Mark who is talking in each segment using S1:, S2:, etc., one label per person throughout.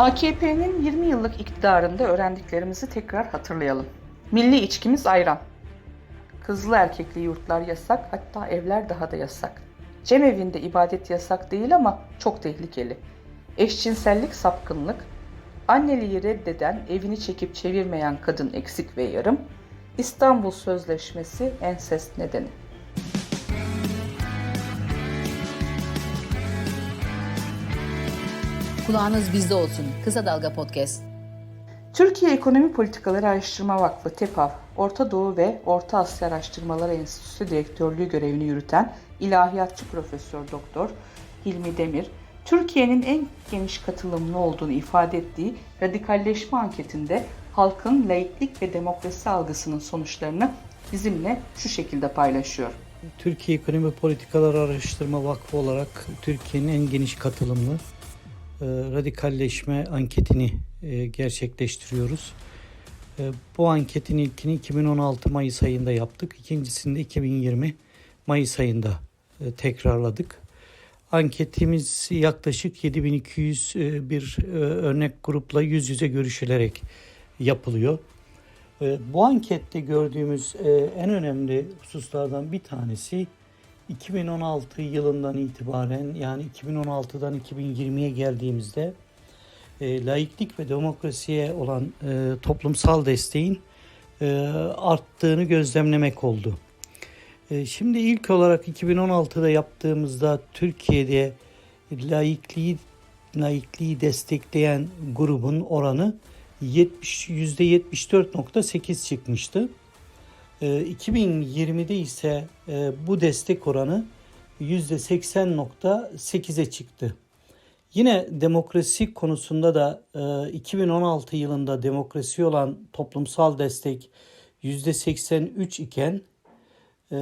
S1: AKP'nin 20 yıllık iktidarında öğrendiklerimizi tekrar hatırlayalım. Milli içkimiz ayran. Kızlı erkekli yurtlar yasak, hatta evler daha da yasak. Cemevinde ibadet yasak değil ama çok tehlikeli. Eşcinsellik sapkınlık, anneliği reddeden, evini çekip çevirmeyen kadın eksik ve yarım, İstanbul Sözleşmesi ensest nedeni.
S2: Kulağınız bizde olsun. Kısa Dalga Podcast.
S1: Türkiye Ekonomi Politikaları Araştırma Vakfı TEPAV, Orta Doğu ve Orta Asya Araştırmaları Enstitüsü Direktörlüğü görevini yürüten ilahiyatçı Profesör Doktor Hilmi Demir, Türkiye'nin en geniş katılımlı olduğunu ifade ettiği radikalleşme anketinde halkın laiklik ve demokrasi algısının sonuçlarını bizimle şu şekilde paylaşıyor.
S3: Türkiye Ekonomi Politikaları Araştırma Vakfı olarak Türkiye'nin en geniş katılımlı radikalleşme anketini e, gerçekleştiriyoruz. E, bu anketin ilkini 2016 Mayıs ayında yaptık. İkincisini de 2020 Mayıs ayında e, tekrarladık. Anketimiz yaklaşık 7200 e, bir e, örnek grupla yüz yüze görüşülerek yapılıyor. E, Bu ankette gördüğümüz e, en önemli hususlardan bir tanesi 2016 yılından itibaren yani 2016'dan 2020'ye geldiğimizde e, laiklik ve demokrasiye olan e, toplumsal desteğin e, arttığını gözlemlemek oldu. E, şimdi ilk olarak 2016'da yaptığımızda Türkiye'de laikliği laikliği destekleyen grubun oranı 70 %74.8 çıkmıştı. E, 2020'de ise e, bu destek oranı %80.8'e çıktı. Yine demokrasi konusunda da e, 2016 yılında demokrasi olan toplumsal destek %83 iken e,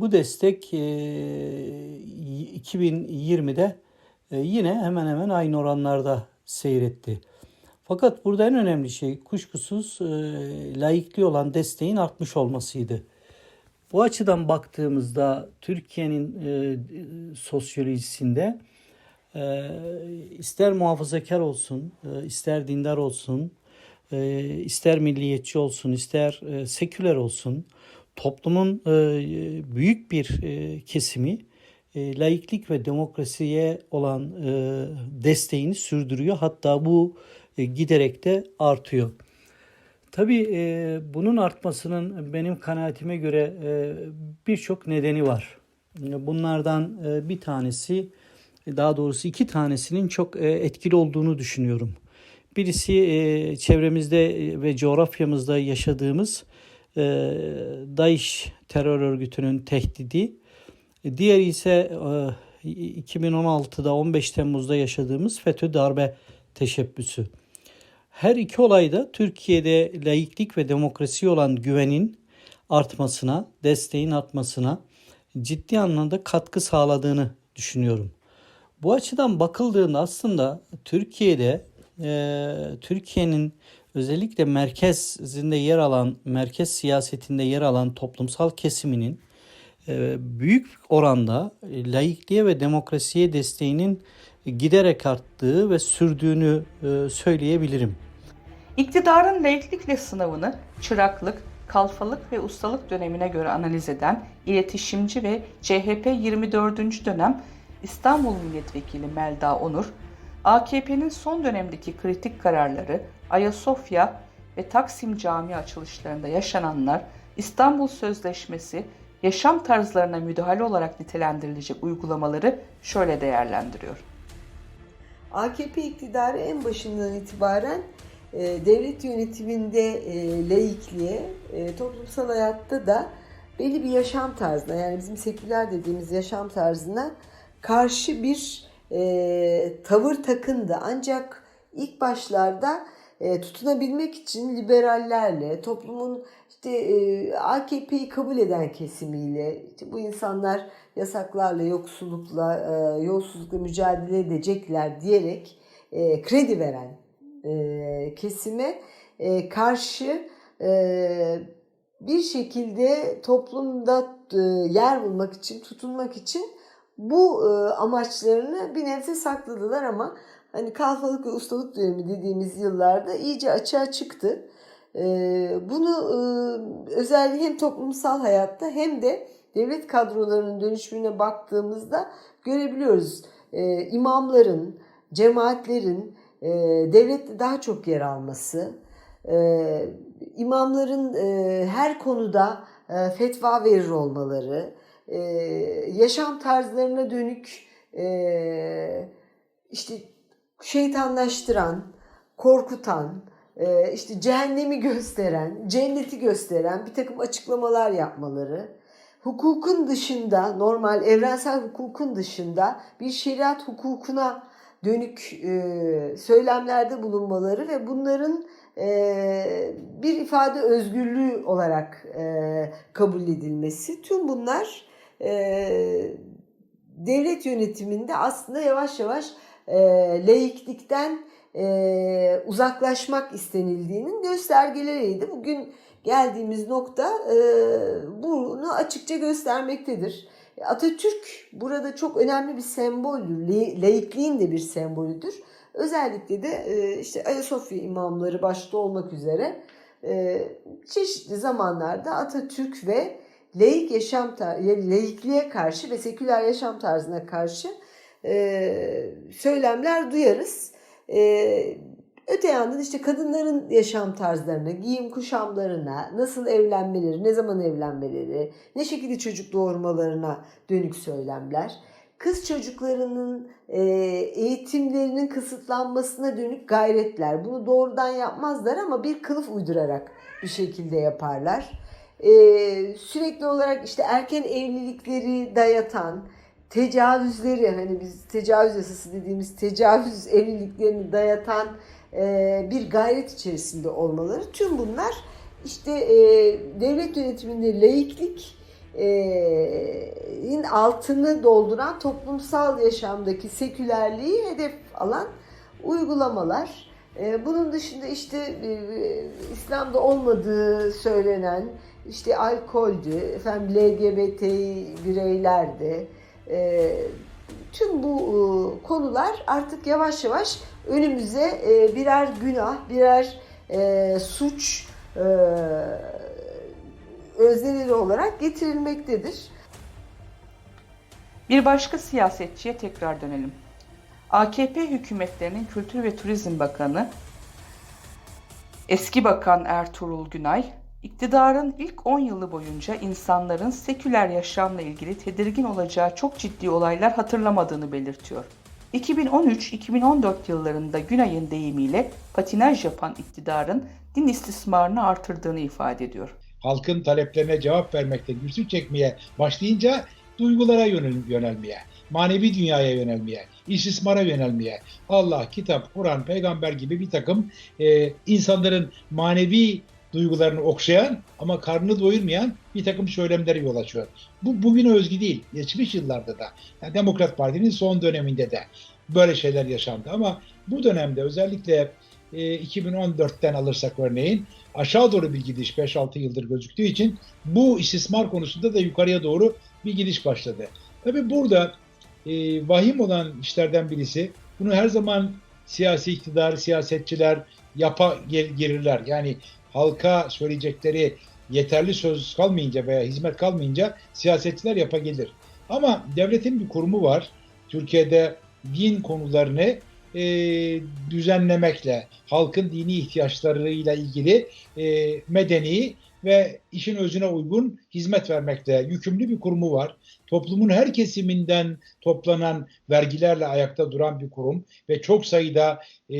S3: bu destek e, 2020'de e, yine hemen hemen aynı oranlarda seyretti. Fakat burada en önemli şey kuşkusuz e, laikliği olan desteğin artmış olmasıydı. Bu açıdan baktığımızda Türkiye'nin e, sosyolojisinde e, ister muhafazakar olsun, e, ister dindar olsun, e, ister milliyetçi olsun, ister e, seküler olsun, toplumun e, büyük bir e, kesimi e, laiklik ve demokrasiye olan e, desteğini sürdürüyor. Hatta bu giderek de artıyor. Tabii e, bunun artmasının benim kanaatime göre e, birçok nedeni var. E, Bunlardan e, bir tanesi, daha doğrusu iki tanesinin çok e, etkili olduğunu düşünüyorum. Birisi e, çevremizde ve coğrafyamızda yaşadığımız e, DAEŞ terör örgütünün tehdidi. E, Diğeri ise e, 2016'da 15 Temmuz'da yaşadığımız FETÖ darbe teşebbüsü. Her iki olayda Türkiye'de laiklik ve demokrasi olan güvenin artmasına, desteğin artmasına ciddi anlamda katkı sağladığını düşünüyorum. Bu açıdan bakıldığında aslında Türkiye'de e, Türkiye'nin özellikle merkezinde yer alan, merkez siyasetinde yer alan toplumsal kesiminin e, büyük oranda laikliğe ve demokrasiye desteğinin giderek arttığı ve sürdüğünü e, söyleyebilirim.
S1: İktidarın laiklikle sınavını çıraklık, kalfalık ve ustalık dönemine göre analiz eden iletişimci ve CHP 24. dönem İstanbul Milletvekili Melda Onur, AKP'nin son dönemdeki kritik kararları, Ayasofya ve Taksim Camii açılışlarında yaşananlar, İstanbul Sözleşmesi, yaşam tarzlarına müdahale olarak nitelendirilecek uygulamaları şöyle değerlendiriyor.
S4: AKP iktidarı en başından itibaren e, devlet yönetiminde e, laikliğe, e, toplumsal hayatta da belli bir yaşam tarzına yani bizim seküler dediğimiz yaşam tarzına karşı bir e, tavır takındı. Ancak ilk başlarda e, tutunabilmek için liberallerle, toplumun işte e, AKP'yi kabul eden kesimiyle, işte bu insanlar yasaklarla, yoksullukla, e, yolsuzlukla mücadele edecekler diyerek e, kredi veren kesime karşı bir şekilde toplumda yer bulmak için, tutunmak için bu amaçlarını bir nebze sakladılar ama hani kalfalık ve ustalık dönemi dediğimiz yıllarda iyice açığa çıktı. Ee, bunu e, özellikle hem toplumsal hayatta hem de devlet kadrolarının dönüşümüne baktığımızda görebiliyoruz. Ee, imamların, cemaatlerin e, devlette daha çok yer alması, e, imamların her konuda fetva verir olmaları, yaşam tarzlarına dönük işte şeytanlaştıran, korkutan, işte cehennemi gösteren, cenneti gösteren bir takım açıklamalar yapmaları, hukukun dışında, normal evrensel hukukun dışında bir şeriat hukukuna dönük e, söylemlerde bulunmaları ve bunların e, bir ifade özgürlüğü olarak e, kabul edilmesi. Tüm bunlar devlet yönetiminde aslında yavaş yavaş e, laiklikten e, uzaklaşmak istenildiğinin göstergeleriydi. Bugün geldiğimiz nokta e, bunu açıkça göstermektedir. Atatürk burada çok önemli bir semboldür. La- Laikliğin de bir sembolüdür. Özellikle de e, işte Ayasofya imamları başta olmak üzere e, çeşitli zamanlarda Atatürk ve laik yaşam laikliğe karşı ve seküler yaşam tarzına karşı e, söylemler duyarız. E, öte yandan işte kadınların yaşam tarzlarına, giyim kuşamlarına, nasıl evlenmeleri, ne zaman evlenmeleri, ne şekilde çocuk doğurmalarına dönük söylemler. Kız çocuklarının e, eğitimlerinin kısıtlanmasına dönük gayretler. Bunu doğrudan yapmazlar ama bir kılıf uydurarak bir şekilde yaparlar. E, sürekli olarak işte erken evlilikleri dayatan, tecavüzleri hani biz tecavüz yasası dediğimiz tecavüz evliliklerini dayatan e, bir gayret içerisinde olmaları tüm bunlar işte e, devlet yönetiminde laiklik e, in altını dolduran toplumsal yaşamdaki sekülerliği hedef alan uygulamalar. E, bunun dışında işte e, İslam'da olmadığı söylenen işte alkoldü, efendim LGBT bireylerdi. E, tüm bu e, konular artık yavaş yavaş önümüze e, birer günah, birer e, suç e, özneleri olarak getirilmektedir.
S1: Bir başka siyasetçiye tekrar dönelim. AKP hükümetlerinin Kültür ve Turizm Bakanı eski bakan Ertuğrul Günay, iktidarın ilk 10 yılı boyunca insanların seküler yaşamla ilgili tedirgin olacağı çok ciddi olaylar hatırlamadığını belirtiyor. 2013-2014 yıllarında Günay'ın deyimiyle patinaj yapan iktidarın din istismarını artırdığını ifade ediyor.
S5: halkın taleplerine cevap vermekte güçlük çekmeye başlayınca duygulara yönel- yönelmeye, manevi dünyaya yönelmeye, istismara yönelmeye, Allah, kitap, Kur'an, peygamber gibi bir takım e, insanların manevi duygularını okşayan ama karnını doyurmayan bir takım söylemlere yol açıyor. Bu bugüne özgü değil. Geçmiş yıllarda da yani Demokrat Parti'nin son döneminde de böyle şeyler yaşandı ama bu dönemde özellikle e, 2014'ten alırsak örneğin aşağı doğru bir gidiş 5-6 yıldır gözüktüğü için bu istismar konusunda da yukarıya doğru bir gidiş başladı. Tabi burada e, vahim olan işlerden birisi bunu her zaman siyasi iktidar, siyasetçiler yapa gel- girirler. Yani halka söyleyecekleri yeterli söz kalmayınca veya hizmet kalmayınca siyasetçiler yapa gelir. Ama devletin bir kurumu var. Türkiye'de din konularını e, düzenlemekle, halkın dini ihtiyaçlarıyla ilgili e, medeni ve işin özüne uygun hizmet vermekle yükümlü bir kurumu var. Toplumun her kesiminden toplanan vergilerle ayakta duran bir kurum ve çok sayıda e,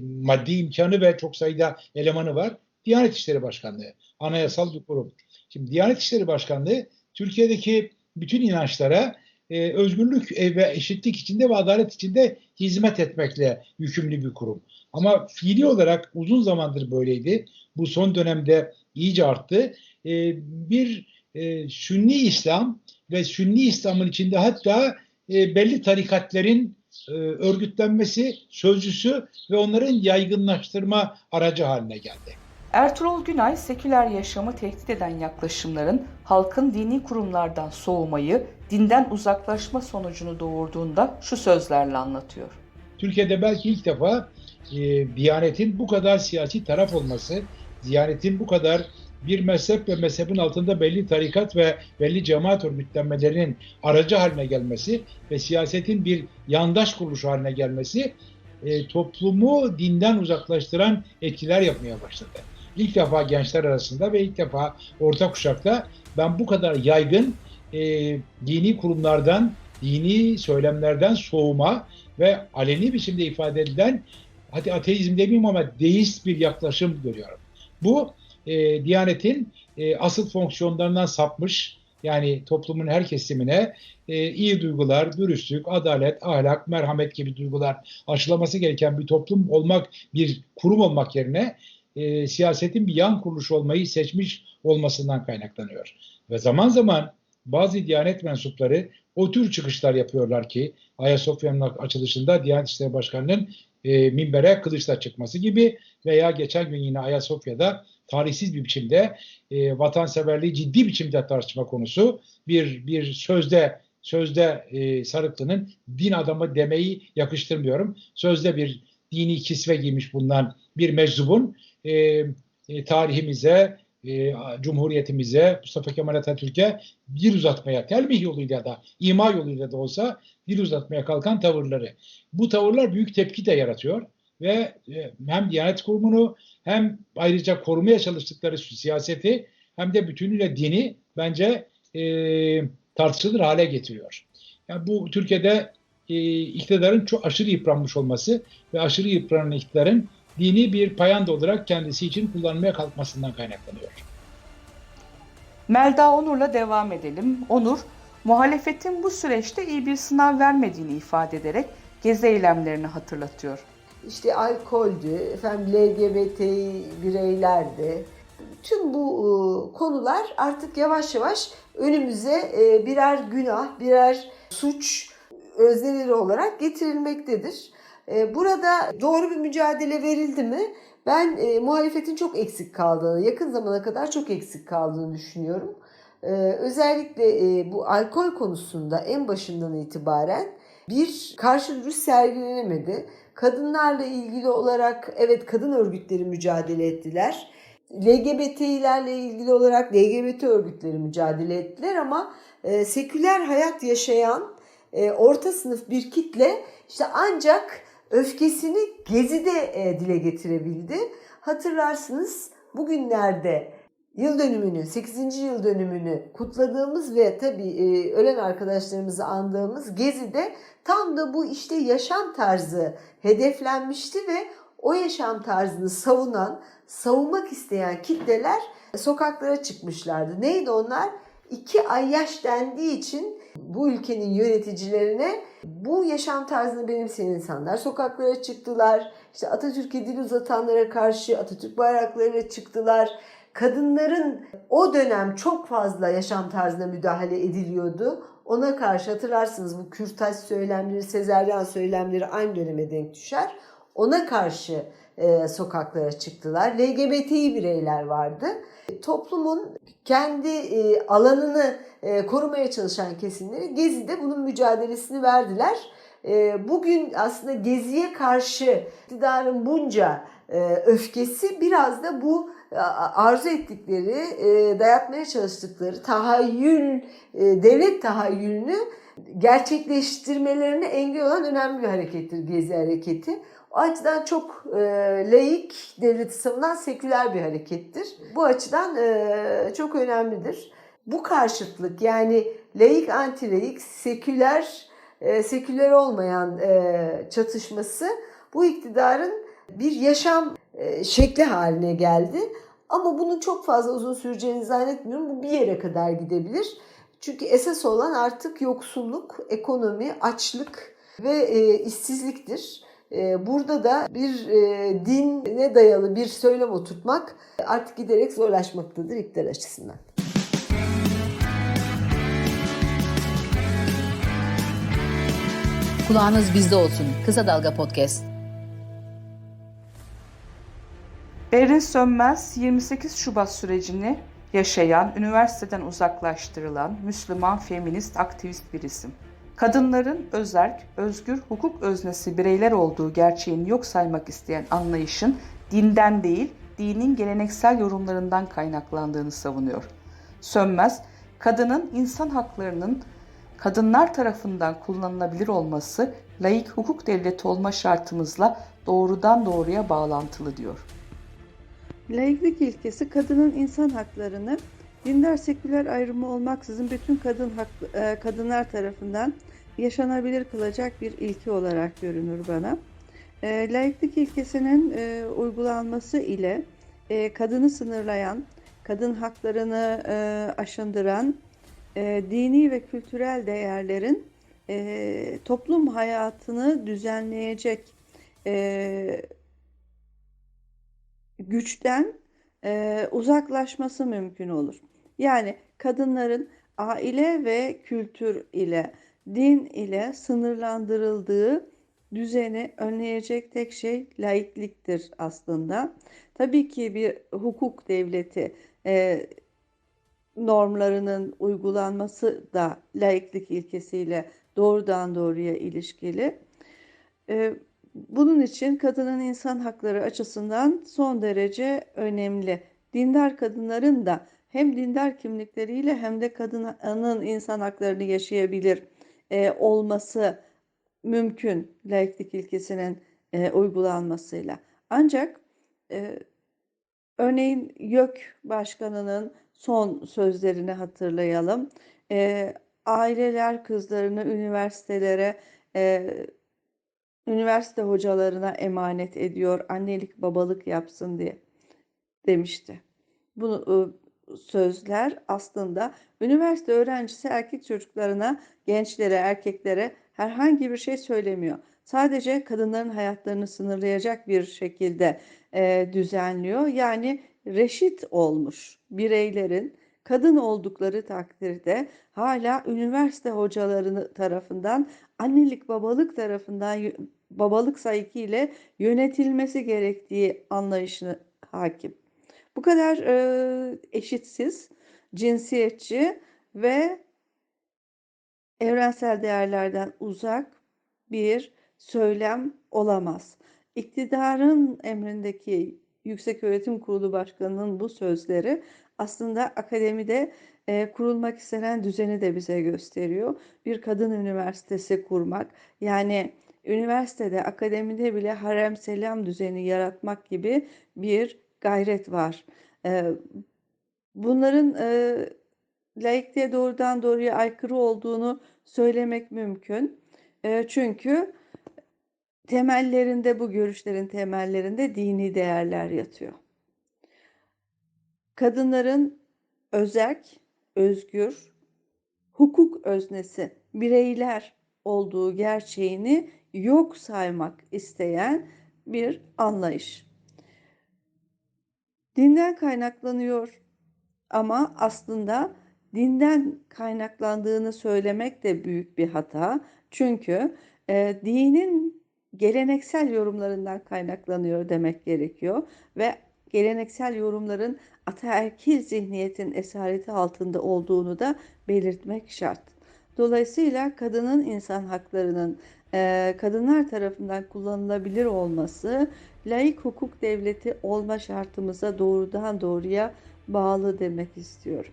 S5: maddi imkanı ve çok sayıda elemanı var. Diyanet İşleri Başkanlığı, anayasal bir kurum. Şimdi Diyanet İşleri Başkanlığı Türkiye'deki bütün inançlara e, özgürlük e, ve eşitlik içinde ve adalet içinde hizmet etmekle yükümlü bir kurum. Ama fiili olarak uzun zamandır böyleydi. Bu son dönemde iyice arttı. E, bir e, Sünni İslam ve Sünni İslam'ın içinde hatta e, belli tarikatlerin e, örgütlenmesi, sözcüsü ve onların yaygınlaştırma aracı haline geldi.
S1: Ertuğrul Günay, seküler yaşamı tehdit eden yaklaşımların halkın dini kurumlardan soğumayı, dinden uzaklaşma sonucunu doğurduğunda şu sözlerle anlatıyor.
S5: Türkiye'de belki ilk defa e, Diyanet'in bu kadar siyasi taraf olması, Diyanet'in bu kadar bir mezhep ve mezhebin altında belli tarikat ve belli cemaat örgütlenmelerinin aracı haline gelmesi ve siyasetin bir yandaş kuruluş haline gelmesi e, toplumu dinden uzaklaştıran etkiler yapmaya başladı. İlk defa gençler arasında ve ilk defa orta kuşakta ben bu kadar yaygın e, dini kurumlardan, dini söylemlerden soğuma ve aleni biçimde ifade edilen hadi ateizm demeyeyim ama deist bir yaklaşım görüyorum. Bu e, Diyanet'in e, asıl fonksiyonlarından sapmış yani toplumun her kesimine e, iyi duygular, dürüstlük, adalet, ahlak, merhamet gibi duygular aşılaması gereken bir toplum olmak, bir kurum olmak yerine e, siyasetin bir yan kuruluş olmayı seçmiş olmasından kaynaklanıyor. Ve zaman zaman bazı Diyanet mensupları o tür çıkışlar yapıyorlar ki Ayasofya'nın açılışında Diyanet İşleri Başkanı'nın e, minbere kılıçla çıkması gibi veya geçen gün yine Ayasofya'da tarihsiz bir biçimde e, vatanseverliği ciddi biçimde tartışma konusu bir bir sözde sözde e, Sarıklı'nın din adamı demeyi yakıştırmıyorum. Sözde bir dini kisve giymiş bulunan bir meczubun e, e, tarihimize, e, Cumhuriyetimize, Mustafa Kemal Atatürk'e dil uzatmaya, telmih yoluyla da, ima yoluyla da olsa dil uzatmaya kalkan tavırları. Bu tavırlar büyük tepki de yaratıyor ve e, hem Diyanet Kurumu'nu hem ayrıca korumaya çalıştıkları siyaseti hem de bütünüyle dini bence e, tartışılır hale getiriyor. Yani bu Türkiye'de e, iktidarın çok aşırı yıpranmış olması ve aşırı yıpranan iktidarın dini bir payanda olarak kendisi için kullanmaya kalkmasından kaynaklanıyor.
S1: Melda Onur'la devam edelim. Onur, muhalefetin bu süreçte iyi bir sınav vermediğini ifade ederek gezi eylemlerini hatırlatıyor.
S4: İşte alkoldü, efendim LGBT bireylerdi. Tüm bu e, konular artık yavaş yavaş önümüze e, birer günah, birer suç özneleri olarak getirilmektedir. E, Burada doğru bir mücadele verildi mi? Ben e, muhalefetin çok eksik kaldığını, yakın zamana kadar çok eksik kaldığını düşünüyorum. E, özellikle e, bu alkol konusunda en başından itibaren bir karşı duruş sergilenemedi. Kadınlarla ilgili olarak evet kadın örgütleri mücadele ettiler. LGBT'lerle ilgili olarak LGBT örgütleri mücadele ettiler ama e, seküler hayat yaşayan e, orta sınıf bir kitle işte ancak öfkesini Gezi'de e, dile getirebildi. Hatırlarsınız bugünlerde yıl dönümünü, 8. yıl dönümünü kutladığımız ve tabii e, ölen arkadaşlarımızı andığımız Gezi'de tam da bu işte yaşam tarzı hedeflenmişti ve o yaşam tarzını savunan, savunmak isteyen kitleler sokaklara çıkmışlardı. Neydi onlar? İki ay yaş dendiği için bu ülkenin yöneticilerine bu yaşam tarzını benimseyen insanlar sokaklara çıktılar. İşte Atatürk'e dil uzatanlara karşı Atatürk bayraklarıyla çıktılar. Kadınların o dönem çok fazla yaşam tarzına müdahale ediliyordu. Ona karşı hatırlarsınız bu kürtaj söylemleri, sezeryan söylemleri aynı döneme denk düşer. Ona karşı e, sokaklara çıktılar. LGBTİ bireyler vardı. Toplumun kendi e, alanını e, korumaya çalışan kesimleri Gezi'de bunun mücadelesini verdiler. E, bugün aslında Gezi'ye karşı iktidarın bunca e, öfkesi biraz da bu e, arzu ettikleri, e, dayatmaya çalıştıkları tahayyül, e, devlet tahayyülünü gerçekleştirmelerine engel olan önemli bir harekettir Gezi hareketi. O açıdan çok e, laik, devleti savunan seküler bir harekettir. Bu açıdan e, çok önemlidir. Bu karşıtlık yani laik, anti-laik, seküler, e, seküler olmayan e, çatışması bu iktidarın bir yaşam e, şekli haline geldi. Ama bunun çok fazla uzun süreceğini zannetmiyorum. Bu bir yere kadar gidebilir. Çünkü esas olan artık yoksulluk, ekonomi, açlık ve e, işsizliktir. E, burada da bir e, dine dayalı bir söylem oturtmak artık giderek zorlaşmaktadır iktidar açısından.
S2: Kulağınız bizde olsun. Kısa Dalga Podcast.
S1: Berin Sönmez 28 Şubat sürecini yaşayan, üniversiteden uzaklaştırılan Müslüman feminist aktivist bir isim. Kadınların özerk, özgür hukuk öznesi bireyler olduğu gerçeğini yok saymak isteyen anlayışın dinden değil, dinin geleneksel yorumlarından kaynaklandığını savunuyor. Sönmez, kadının insan haklarının kadınlar tarafından kullanılabilir olması laik hukuk devleti olma şartımızla doğrudan doğruya bağlantılı diyor.
S6: Laiklik ilkesi kadının insan haklarını dindar seküler ayrımı olmaksızın bütün kadın hak, e, kadınlar tarafından yaşanabilir kılacak bir ilke olarak görünür bana. E, laiklik ilkesinin e, uygulanması ile e, kadını sınırlayan, kadın haklarını e, aşındıran e, dini ve kültürel değerlerin e, toplum hayatını düzenleyecek e, güçten e, uzaklaşması mümkün olur. Yani kadınların aile ve kültür ile, din ile sınırlandırıldığı düzeni önleyecek tek şey laikliktir aslında. Tabii ki bir hukuk devleti e, normlarının uygulanması da laiklik ilkesiyle doğrudan doğruya ilişkili. E, bunun için kadının insan hakları açısından son derece önemli. Dindar kadınların da hem dindar kimlikleriyle hem de kadının insan haklarını yaşayabilir e, olması mümkün laiklik ilkesinin e, uygulanmasıyla. Ancak e, örneğin YÖK Başkanı'nın son sözlerini hatırlayalım. E, aileler kızlarını üniversitelere e, üniversite hocalarına emanet ediyor, annelik babalık yapsın diye demişti. Bu sözler aslında üniversite öğrencisi erkek çocuklarına, gençlere, erkeklere herhangi bir şey söylemiyor. Sadece kadınların hayatlarını sınırlayacak bir şekilde e, düzenliyor. Yani reşit olmuş bireylerin kadın oldukları takdirde hala üniversite hocaları tarafından annelik babalık tarafından babalık sayıkı ile yönetilmesi gerektiği anlayışını hakim. Bu kadar e, eşitsiz, cinsiyetçi ve evrensel değerlerden uzak bir söylem olamaz. İktidarın emrindeki Yükseköğretim Kurulu Başkanı'nın bu sözleri aslında akademide e, kurulmak istenen düzeni de bize gösteriyor. Bir kadın üniversitesi kurmak yani üniversitede, akademide bile harem selam düzeni yaratmak gibi bir gayret var. Bunların e, laikliğe doğrudan doğruya aykırı olduğunu söylemek mümkün. Çünkü temellerinde bu görüşlerin temellerinde dini değerler yatıyor. Kadınların özerk, özgür, hukuk öznesi bireyler olduğu gerçeğini yok saymak isteyen bir anlayış. Dinden kaynaklanıyor ama aslında dinden kaynaklandığını söylemek de büyük bir hata. Çünkü e, dinin geleneksel yorumlarından kaynaklanıyor demek gerekiyor ve geleneksel yorumların ataerkil zihniyetin esareti altında olduğunu da belirtmek şart. Dolayısıyla kadının insan haklarının e, kadınlar tarafından kullanılabilir olması laik hukuk devleti olma şartımıza doğrudan doğruya bağlı demek istiyorum.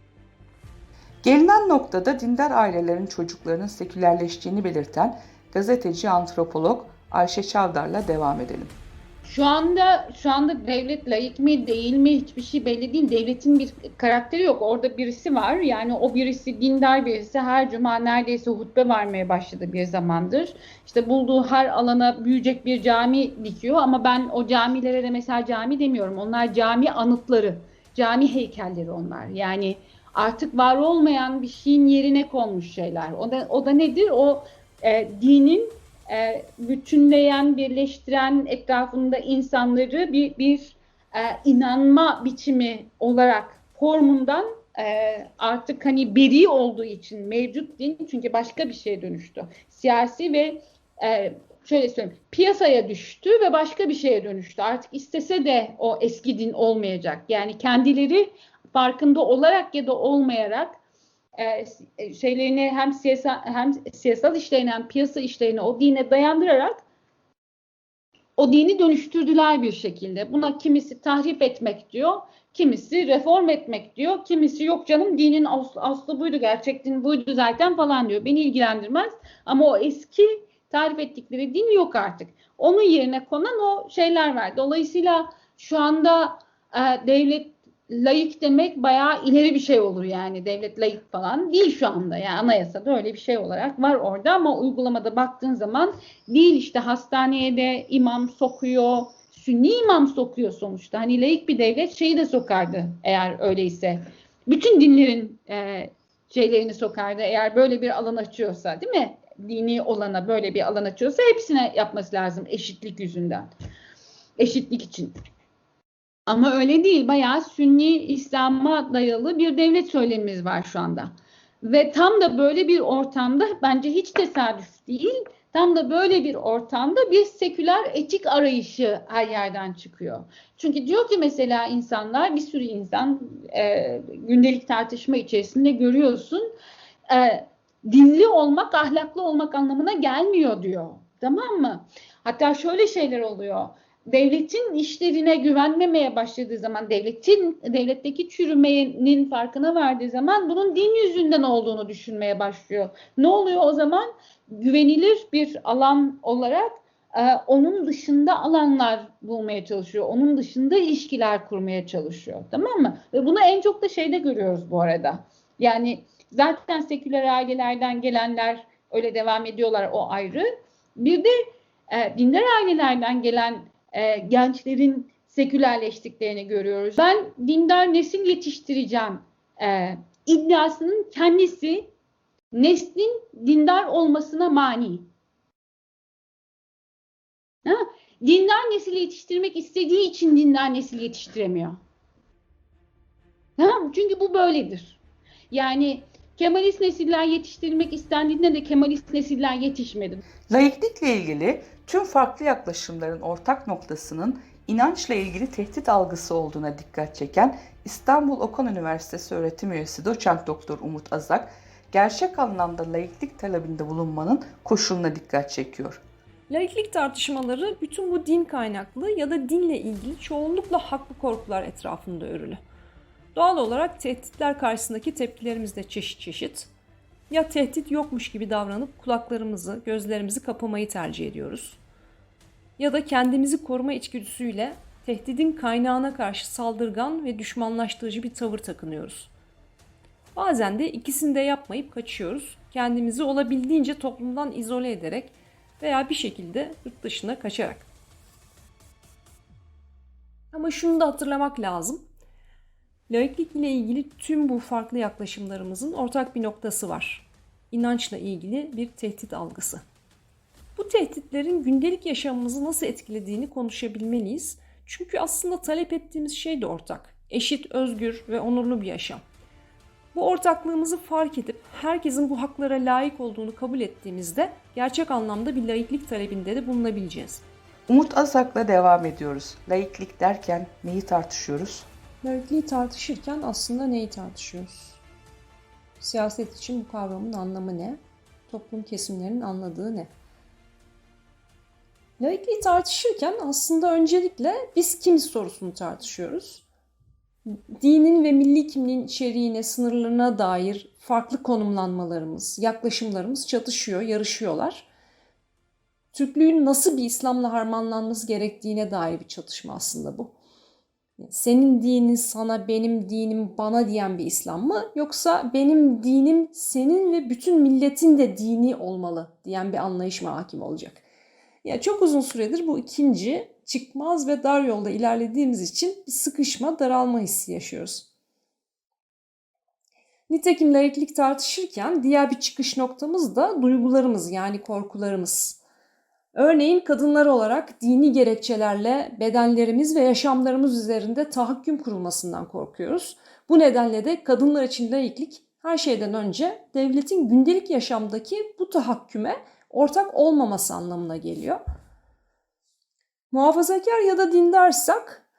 S1: Gelinen noktada dindar ailelerin çocuklarının sekülerleştiğini belirten gazeteci antropolog Ayşe Çavdar'la devam edelim.
S7: Şu anda şu anda devlet layık mı değil mi hiçbir şey belli değil. Devletin bir karakteri yok. Orada birisi var. Yani o birisi dindar birisi. Her cuma neredeyse hutbe vermeye başladı bir zamandır. İşte bulduğu her alana büyüyecek bir cami dikiyor ama ben o camilere de mesela cami demiyorum. Onlar cami anıtları, cami heykelleri onlar. Yani artık var olmayan bir şeyin yerine konmuş şeyler. O da o da nedir? O e, dinin e, bütünleyen, birleştiren etrafında insanları bir, bir e, inanma biçimi olarak formundan e, artık hani beri olduğu için mevcut din çünkü başka bir şeye dönüştü. Siyasi ve e, şöyle söyleyeyim piyasaya düştü ve başka bir şeye dönüştü. Artık istese de o eski din olmayacak. Yani kendileri farkında olarak ya da olmayarak e, şeylerini hem siyasal hem siyasal işlerini hem piyasa işlerini o dine dayandırarak o dini dönüştürdüler bir şekilde. Buna kimisi tahrip etmek diyor, kimisi reform etmek diyor, kimisi yok canım dinin aslı, aslı buydu, gerçek din buydu zaten falan diyor. Beni ilgilendirmez ama o eski tarif ettikleri din yok artık. Onun yerine konan o şeyler var. Dolayısıyla şu anda e, devlet laik demek bayağı ileri bir şey olur yani. Devlet laik falan değil şu anda. Yani anayasada öyle bir şey olarak var orada ama uygulamada baktığın zaman değil işte hastaneye de imam sokuyor. Sünni imam sokuyor sonuçta. Hani laik bir devlet şeyi de sokardı eğer öyleyse. Bütün dinlerin e, şeylerini sokardı eğer böyle bir alan açıyorsa değil mi? Dini olana böyle bir alan açıyorsa hepsine yapması lazım eşitlik yüzünden. Eşitlik için. Ama öyle değil. Bayağı Sünni İslam'a dayalı bir devlet söylemimiz var şu anda. Ve tam da böyle bir ortamda bence hiç tesadüf değil. Tam da böyle bir ortamda bir seküler etik arayışı her yerden çıkıyor. Çünkü diyor ki mesela insanlar bir sürü insan e, gündelik tartışma içerisinde görüyorsun. E, dinli olmak ahlaklı olmak anlamına gelmiyor diyor. Tamam mı? Hatta şöyle şeyler oluyor devletin işlerine güvenmemeye başladığı zaman, devletin devletteki çürümenin farkına vardığı zaman bunun din yüzünden olduğunu düşünmeye başlıyor. Ne oluyor o zaman? Güvenilir bir alan olarak e, onun dışında alanlar bulmaya çalışıyor. Onun dışında ilişkiler kurmaya çalışıyor. Tamam mı? Ve bunu en çok da şeyde görüyoruz bu arada. Yani zaten seküler ailelerden gelenler öyle devam ediyorlar o ayrı. Bir de e, dindar ailelerden gelen e, gençlerin sekülerleştiklerini görüyoruz. Ben dindar nesil yetiştireceğim e, iddiasının kendisi neslin dindar olmasına mani. Ha? Dindar nesil yetiştirmek istediği için dindar nesil yetiştiremiyor. Tamam? Çünkü bu böyledir. Yani Kemalist nesiller yetiştirmek istendiğinde de Kemalist nesiller yetişmedi.
S1: Laiklikle ilgili tüm farklı yaklaşımların ortak noktasının inançla ilgili tehdit algısı olduğuna dikkat çeken İstanbul Okan Üniversitesi öğretim üyesi doçent doktor Umut Azak, gerçek anlamda laiklik talebinde bulunmanın koşuluna dikkat çekiyor.
S8: Laiklik tartışmaları bütün bu din kaynaklı ya da dinle ilgili çoğunlukla haklı korkular etrafında örülü. Doğal olarak tehditler karşısındaki tepkilerimiz de çeşit çeşit. Ya tehdit yokmuş gibi davranıp kulaklarımızı, gözlerimizi kapamayı tercih ediyoruz. Ya da kendimizi koruma içgüdüsüyle tehdidin kaynağına karşı saldırgan ve düşmanlaştırıcı bir tavır takınıyoruz. Bazen de ikisini de yapmayıp kaçıyoruz. Kendimizi olabildiğince toplumdan izole ederek veya bir şekilde yurt dışına kaçarak. Ama şunu da hatırlamak lazım. Laiklik ile ilgili tüm bu farklı yaklaşımlarımızın ortak bir noktası var. İnançla ilgili bir tehdit algısı. Bu tehditlerin gündelik yaşamımızı nasıl etkilediğini konuşabilmeliyiz. Çünkü aslında talep ettiğimiz şey de ortak. Eşit, özgür ve onurlu bir yaşam. Bu ortaklığımızı fark edip herkesin bu haklara layık olduğunu kabul ettiğimizde gerçek anlamda bir laiklik talebinde de bulunabileceğiz.
S1: Umut Azak'la devam ediyoruz. Laiklik derken neyi tartışıyoruz?
S8: Laikliği tartışırken aslında neyi tartışıyoruz? Siyaset için bu kavramın anlamı ne? Toplum kesimlerinin anladığı ne? Laikliği tartışırken aslında öncelikle biz kimiz sorusunu tartışıyoruz. Dinin ve milli kimliğin içeriğine, sınırlarına dair farklı konumlanmalarımız, yaklaşımlarımız çatışıyor, yarışıyorlar. Türklüğün nasıl bir İslam'la harmanlanması gerektiğine dair bir çatışma aslında bu. Senin dinin sana, benim dinim bana diyen bir İslam mı? Yoksa benim dinim senin ve bütün milletin de dini olmalı diyen bir anlayış mı hakim olacak? Ya çok uzun süredir bu ikinci çıkmaz ve dar yolda ilerlediğimiz için bir sıkışma, daralma hissi yaşıyoruz. Nitekim laiklik tartışırken diğer bir çıkış noktamız da duygularımız yani korkularımız. Örneğin kadınlar olarak dini gerekçelerle bedenlerimiz ve yaşamlarımız üzerinde tahakküm kurulmasından korkuyoruz. Bu nedenle de kadınlar için laiklik her şeyden önce devletin gündelik yaşamdaki bu tahakküme ortak olmaması anlamına geliyor. Muhafazakar ya da dindarsak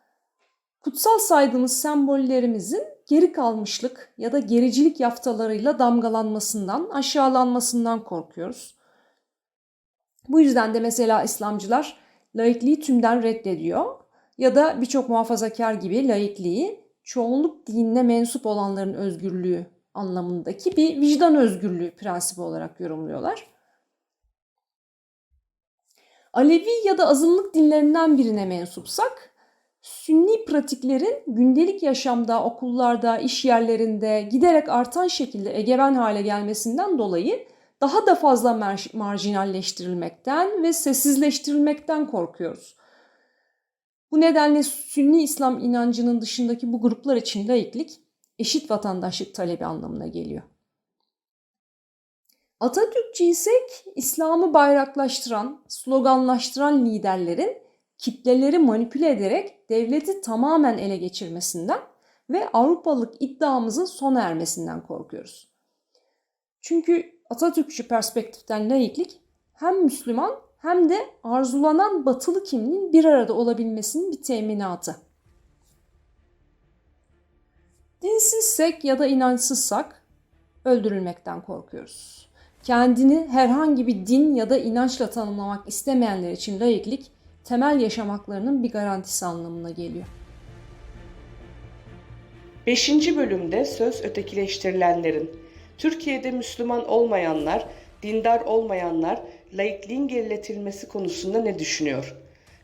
S8: kutsal saydığımız sembollerimizin geri kalmışlık ya da gericilik yaftalarıyla damgalanmasından, aşağılanmasından korkuyoruz. Bu yüzden de mesela İslamcılar laikliği tümden reddediyor ya da birçok muhafazakar gibi laikliği çoğunluk dinine mensup olanların özgürlüğü anlamındaki bir vicdan özgürlüğü prensibi olarak yorumluyorlar. Alevi ya da azınlık dinlerinden birine mensupsak, sünni pratiklerin gündelik yaşamda, okullarda, iş yerlerinde giderek artan şekilde egemen hale gelmesinden dolayı daha da fazla mar- marjinalleştirilmekten ve sessizleştirilmekten korkuyoruz. Bu nedenle Sünni İslam inancının dışındaki bu gruplar için laiklik eşit vatandaşlık talebi anlamına geliyor. Atatürkçüysek İslam'ı bayraklaştıran, sloganlaştıran liderlerin kitleleri manipüle ederek devleti tamamen ele geçirmesinden ve Avrupalılık iddiamızın sona ermesinden korkuyoruz. Çünkü Atatürkçü perspektiften laiklik hem Müslüman hem de arzulanan batılı kimliğin bir arada olabilmesinin bir teminatı. Dinsizsek ya da inançsızsak öldürülmekten korkuyoruz. Kendini herhangi bir din ya da inançla tanımlamak istemeyenler için laiklik temel yaşamaklarının bir garantisi anlamına geliyor.
S9: 5. bölümde söz ötekileştirilenlerin, Türkiye'de Müslüman olmayanlar, dindar olmayanlar, laikliğin geriletilmesi konusunda ne düşünüyor?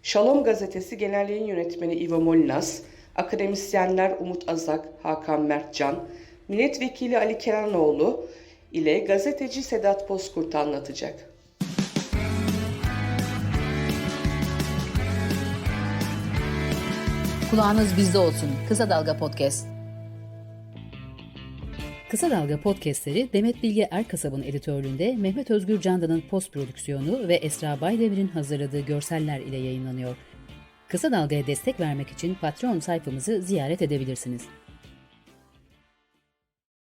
S9: Şalom gazetesi genel yayın yönetmeni Ivo Molinas, akademisyenler Umut Azak, Hakan Mertcan, milletvekili Ali Kenanoğlu ile gazeteci Sedat Bozkurt anlatacak.
S2: Kulağınız bizde olsun. Kısa Dalga Podcast. Kısa Dalga podcastleri Demet Bilge Erkasab'ın editörlüğünde Mehmet Özgür Candan'ın post prodüksiyonu ve Esra Baydemir'in hazırladığı görseller ile yayınlanıyor. Kısa Dalga'ya destek vermek için Patreon sayfamızı ziyaret edebilirsiniz.